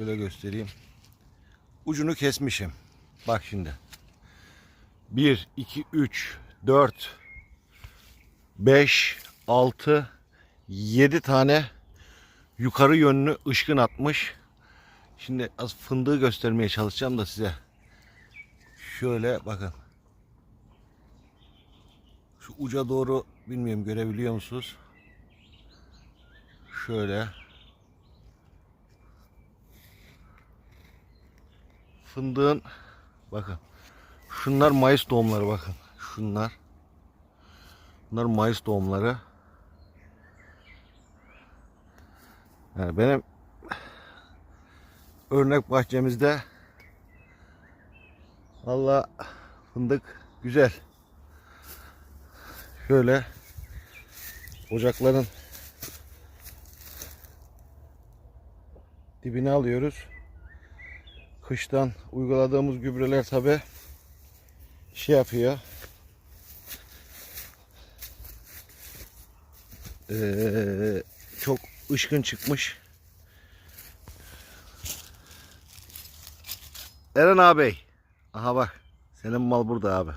Şöyle göstereyim. Ucunu kesmişim. Bak şimdi. 1, 2, 3, 4, 5, 6, 7 tane yukarı yönlü ışkın atmış. Şimdi az fındığı göstermeye çalışacağım da size. Şöyle bakın. Şu uca doğru bilmiyorum görebiliyor musunuz? Şöyle. Fındığın bakın. Şunlar Mayıs doğumları bakın. Şunlar. Bunlar Mayıs doğumları. Yani benim örnek bahçemizde valla fındık güzel. Şöyle ocakların dibine alıyoruz. Kıştan uyguladığımız gübreler tabi şey yapıyor. Ee, çok ışkın çıkmış. Eren ağabey. Aha bak. Senin mal burada abi.